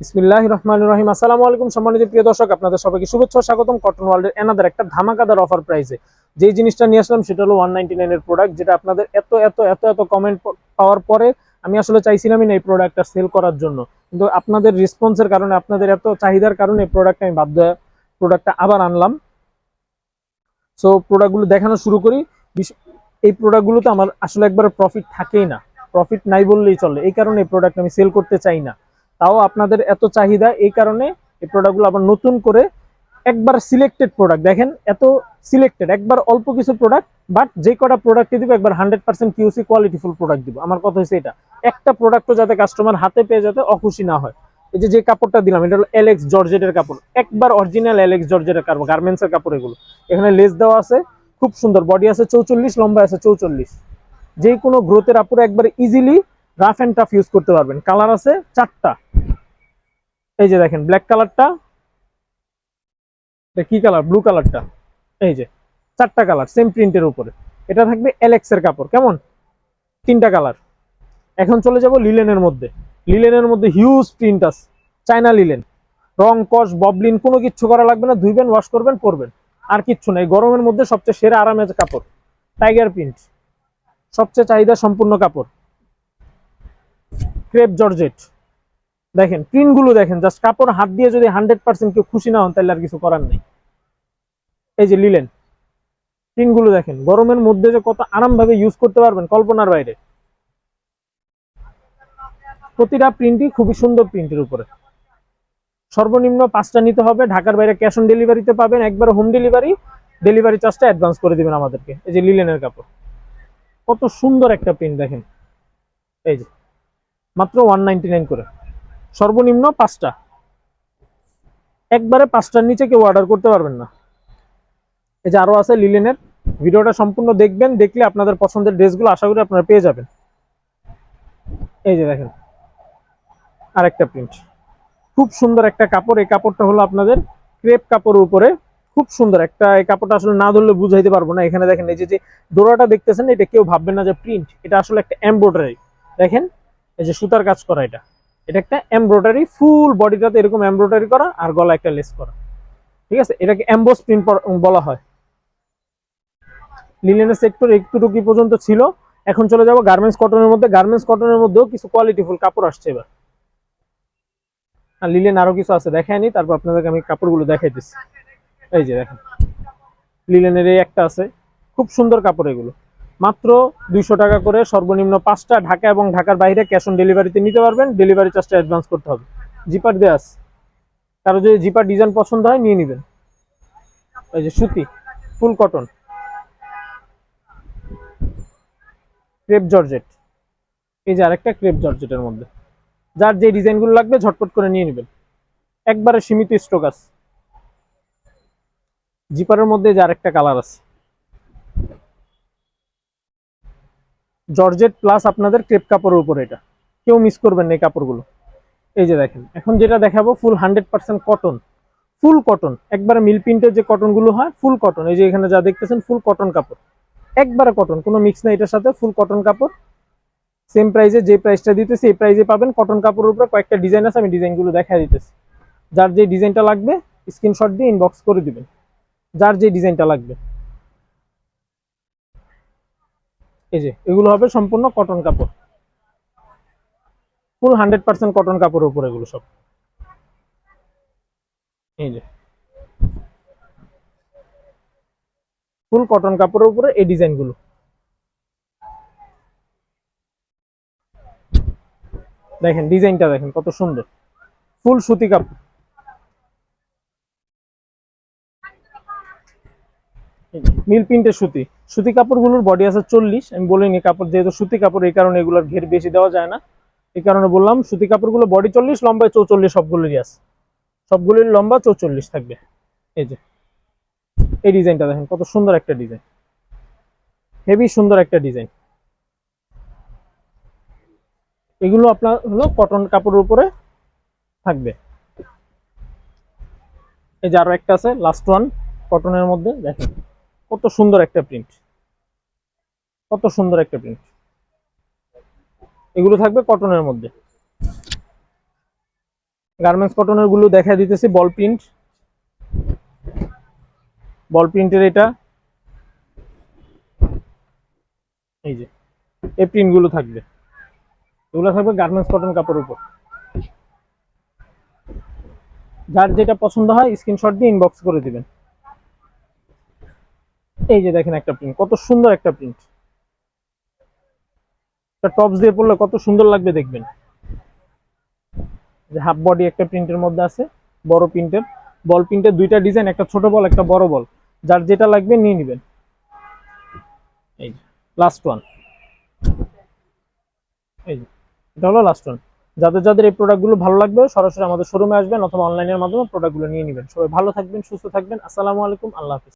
বিসমিল্লাহ রহমান রহিম। আসসালামু আলাইকুম সম্মানিত প্রিয় দর্শক, আপনাদের সবাইকে শুভেচ্ছা স্বাগতম। কটন ওয়ার্ল্ডের এনাদের একটা ধামাকাদার অফার প্রাইসে যেই জিনিসটা নিয়ে আসলাম, সেটা হলো ওয়ান নাইনের প্রোডাক্ট যেটা আপনাদের এত এত এত এত কমেন্ট পাওয়ার পরে আমি আসলে চাইছিলামই না এই প্রোডাক্টটা সেল করার জন্য। কিন্তু আপনাদের রেসপন্সের কারণে, আপনাদের এত চাহিদার কারণে এই প্রোডাক্টটা আমি বাধ্য প্রোডাক্টটা আবার আনলাম। সো প্রোডাক্টগুলো দেখানো শুরু করি। এই প্রোডাক্টগুলোতে আমার আসলে একবার প্রফিট থাকেই না। প্রফিট নাই বললেই চলে। এই কারণে এই প্রোডাক্ট আমি সেল করতে চাই না। তাও আপনাদের এত চাহিদা এই কারণে এই প্রোডাক্টগুলো আবার নতুন করে একবার সিলেক্টেড প্রোডাক্ট দেখেন, এত সিলেক্টেড একবার অল্প কিছু প্রোডাক্ট বাট যে কটা প্রোডাক্টে দিব, একবার hundred percent QC qualityful product দিব। আমার কথা হচ্ছে এটা। একটা প্রোডাক্টও যাতে কাস্টমার হাতে পেয়ে যাতে অখুশি না হয়। এই যে যে কাপড়টা দিলাম, এটা হলো এলেক্স জর্জেটের কাপড়। একবার অরিজিনাল এলেক্স জর্জেটের কাপড় গার্মেন্টসের কাপড় এগুলো। এখানে লেস দেওয়া আছে, খুব সুন্দর। বডি আছে চৌচল্লিশ, লম্বা আছে চৌচল্লিশ। যে কোনো গ্রোথের আপুরে একবার easily rough and tough use করতে পারবেন। কালার আছে চারটা। এই যে দেখেন ব্ল্যাক কালারটা এটা কি কালার ব্লু কালারটা এই যে, চারটা কালার সেম প্রিন্টের উপরে। এটা থাকবে এলেক্সের কাপড়, কেমন? তিনটা কালার এখন চলে যাব লিলেনের মধ্যে। লিলেনের মধ্যে হিউজ প্রিন্ট আছে। চায়না লিলেন রং কস ববলিন কোনো কিচ্ছু করা লাগবে না। ধুইবেন ওয়াশ করবেন, পরবেন। আর কিচ্ছু নাই গরমের মধ্যে সবচেয়ে সেরা আরামের কাপড় টাইগার প্রিন্ট সবচেয়ে চাহিদা সম্পূর্ণ কাপড়। ক্রেপ জর্জেট দেখেন প্রিন্টগুলো দেখেন জাস্ট কাপড়, হাত দিয়ে যদি হান্ড্রেড পার্সেন্ট কেউ খুশি না হন, তাহলে আর কিছু করার নেই। এই যে লিলেন প্রিন্টগুলো দেখেন, গরমের মধ্যে যে কত আরামভাবে ইউজ করতে পারবেন কল্পনার বাইরে। প্রতিটা প্রিন্টই খুবই সুন্দর প্রিন্টের উপরে। সর্বনিম্ন পাঁচটা নিতে হবে, ঢাকার বাইরে ক্যাশ অন ডেলিভারিতে পাবেন, একবার হোম ডেলিভারি ডেলিভারি চার্জটা অ্যাডভান্স করে দিবেন আমাদেরকে, এই যে লিলেনের কাপড়। কত সুন্দর একটা প্রিন্ট দেখেন। এই যে, মাত্র ওয়ান করে। সর্বনিম্ন পাঁচটা। একবারে পাঁচটার নিচে কেউ অর্ডার করতে পারবেন না। এই যে আরও আছে লিলেনের ভিডিওটা সম্পূর্ণ দেখবেন, দেখলে আপনাদের পছন্দের ড্রেসগুলো আশা করি আপনারা পেয়ে যাবেন। এই যে দেখেন, আরেকটা প্রিন্ট খুব সুন্দর একটা কাপড়, এই কাপড়টা হলো আপনাদের ক্রেপ কাপড়ের উপরে। খুব সুন্দর একটা, এই কাপড়টা আসলে না ধরলে বুঝাইতে পারব না। এখানে দেখেন, এই যে ডোরাটা দেখতেছেন, এটা কেউ ভাববেন না যে প্রিন্ট এটা আসলে একটা এমব্রয়ডারি দেখেন, এই যে সুতার কাজ করা এটা। এটা একটা এমব্রয়ডারি ফুল বডিটাতে এরকম এমব্রয়ডারি করা আর গলা একটা লেস করা। ঠিক আছে? এটাকে এমবোস প্রিন্ট বলা হয়। লিলেনের সেক্টর একটুটুকি পর্যন্ত ছিল। এখন চলে যাব গার্মেন্টস কটনের মধ্যে। গার্মেন্টস কটনের মধ্যেও কিছু কোয়ালিটিফুল কাপড় আসছে এবার। আর লিলেন আরও কিছু আছে, দেখায়নি। তারপর আপনাদেরকে আমি কাপড়গুলো দিচ্ছি। এই যে দেখেন লিলেনের এই একটা আছে। খুব সুন্দর কাপড় এগুলো। মাত্র দুইশো টাকা করে সর্বনিম্ন পাঁচটা ঢাকা এবং ঢাকার বাইরে ক্যাশ অন ডেলিভারিতে নিতে পারবেন। ডেলিভারি চার্জটা অ্যাডভান্স করতে হবে। জিপার আছে। কারও যদি জিপার ডিজাইন পছন্দ হয়, নিয়ে নেবেন। এই যে সুতি ফুল কটন ক্রেপ জর্জেট এই যে আরেকটা ক্রেপ জর্জেটের মধ্যে। যার যে ডিজাইনগুলো লাগবে, ঝটপট করে নিয়ে নেবেন। একবারে সীমিত স্টক আছে। জিপারের মধ্যে যে আরেকটা কালার আছে। জর্জেট প্লাস আপনাদের ক্রেপ কাপড়ের উপর এটা। কেউ মিস করবেন না এই কাপড়গুলো। এই যে দেখেন, এখন যেটা দেখাবো full hundred percent cotton full cotton একবারে মিল প্রিন্টের যে কটনগুলো হয় ফুল কটন এই যে এখানে যা দেখতেছেন ফুল কটন কাপড়। একবারে কটন কোনো মিক্স নাই এটার সাথে ফুল কটন কাপড়। সেম প্রাইসে যে প্রাইসটা দিতেছি, এই প্রাইসে পাবেন কটন কাপড়ের উপরে কয়েকটা ডিজাইন আছে, আমি ডিজাইনগুলো দেখা দিতেছি। যার যে ডিজাইনটা লাগবে স্ক্রিনশট দিয়ে ইনবক্স করে দিবেন। যার যে ডিজাইনটা লাগবে। এই যে, এগুলো হবে সম্পূর্ণ কটন কাপড়। ফুল হান্ড্রেড পার্সেন্ট কটন কাপড়ের উপর এগুলো সব। এই যে। ফুল কটন কাপড়ের উপরে এই ডিজাইনগুলো। দেখেন, ডিজাইনটা দেখেন কত সুন্দর। ফুল সুতি কাপড়। মিল প্রিন্টের সুতি। সুতি কাপড়গুলোর বডি আছে চল্লিশ। আমি বলিনি কাপড় যেহেতু সুতি কাপড়, এই কারণে এগুলোর ঘের বেশি দেওয়া যায় না। এই কারণে বললাম, সুতি কাপড়গুলো বডি চল্লিশ, লম্বায় চৌচল্লিশ সবগুলোরই আছে। সবগুলোর লম্বা চৌচল্লিশ থাকবে। এই যে, এই ডিজাইনটা দেখেন, কত সুন্দর একটা ডিজাইন। হেভি সুন্দর একটা ডিজাইন। এগুলো আপনার হলো কটন কাপড়ের উপরে থাকবে। এই যে আরও একটা আছে লাস্ট ওয়ান কটনের মধ্যে, দেখেন। কত সুন্দর একটা প্রিন্ট কত সুন্দর একটা প্রিন্ট এগুলো থাকবে কটনের মধ্যে। গার্মেন্টস কটনেরগুলো দেখা দিতেছি বল প্রিন্ট বল প্রিন্টের এটা। এই যে, এই প্রিন্টগুলো থাকবে। এগুলো থাকবে গার্মেন্টস কটন কাপড়ের উপর। যার যেটা পছন্দ হয় স্ক্রিনশট দিয়ে ইনবক্স করে দিবেন। এই যে দেখেন একটা প্রিন্ট কত সুন্দর একটা প্রিন্ট টপস দিয়ে পড়লে কত সুন্দর লাগবে দেখবেন। যে হাফ বডি একটা প্রিন্টের মধ্যে আছে, বড় প্রিন্টের বল প্রিন্টের দুইটা ডিজাইন একটা ছোট বল, একটা বড় বল। যার যেটা লাগবে নিয়ে নেবেন। এই লাস্ট ওয়ান এই এটা হলো লাস্ট ওয়ান যাদের যাদের এই প্রোডাক্টগুলো ভালো লাগবে, সরাসরি আমাদের শোরুমে আসবেন অথবা অনলাইনের মাধ্যমে প্রোডাক্টগুলো নিয়ে নেবেন। সবাই ভালো থাকবেন, সুস্থ থাকবেন। আসসালামু আলাইকুম, আল্লাহ হাফিজ।